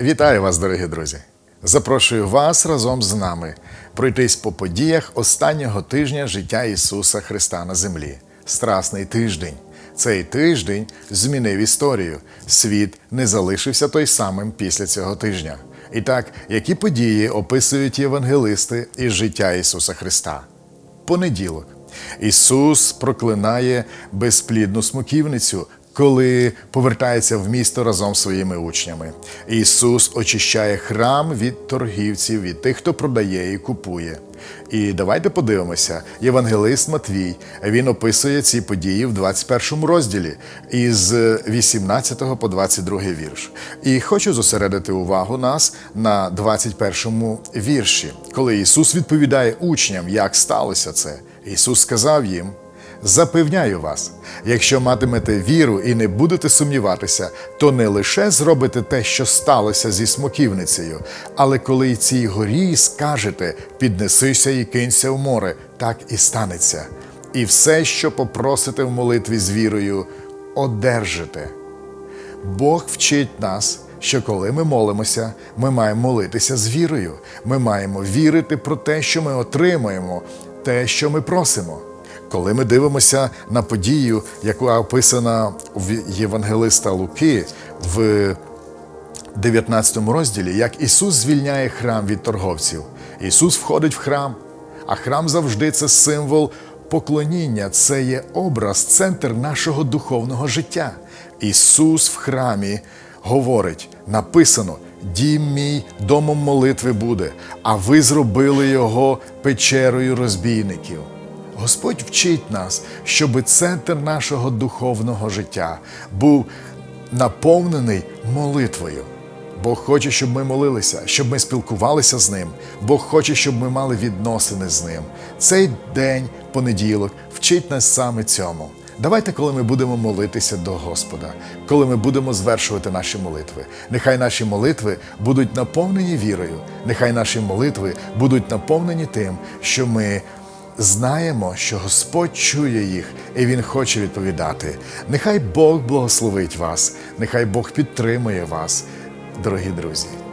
Вітаю вас, дорогі друзі! Запрошую вас разом з нами пройтись по подіях останнього тижня життя Ісуса Христа на землі. Страсний тиждень. Цей тиждень змінив історію. Світ не залишився той самим після цього тижня. І так, які події описують євангелисти із життя Ісуса Христа? Понеділок. Ісус проклинає безплідну смоківницю, коли повертається в місто разом з своїми учнями. Ісус очищає храм від торгівців, від тих, хто продає і купує. І давайте подивимося, євангелист Матвій він описує ці події в 21 розділі із 18 по 22 вірш. І хочу зосередити увагу нас на 21 вірші, коли Ісус відповідає учням, як сталося це. Ісус сказав їм. Запевняю вас, якщо матимете віру і не будете сумніватися, то не лише зробите те, що сталося зі смоківницею, але коли й цій горі скажете піднесися і кинься в море, так і станеться. І все, що попросите в молитві з вірою, одержите. Бог вчить нас, що коли ми молимося, ми маємо молитися з вірою. Ми маємо вірити про те, що ми отримаємо, те, що ми просимо. Коли ми дивимося на подію, яка описана в Євангелиста Луки в 19 розділі, як Ісус звільняє храм від торговців. Ісус входить в храм, а храм завжди це символ поклоніння, це є образ, центр нашого духовного життя. Ісус в храмі говорить: написано: Дім мій домом молитви буде, а ви зробили його печерою розбійників. Господь вчить нас, щоб центр нашого духовного життя був наповнений молитвою. Бог хоче, щоб ми молилися, щоб ми спілкувалися з ним. Бог хоче, щоб ми мали відносини з ним. Цей день, понеділок, вчить нас саме цьому. Давайте, коли ми будемо молитися до Господа, коли ми будемо звершувати наші молитви, нехай наші молитви будуть наповнені вірою, нехай наші молитви будуть наповнені тим, що ми знаємо, що Господь чує їх і Він хоче відповідати. Нехай Бог благословить вас, нехай Бог підтримує вас, дорогі друзі.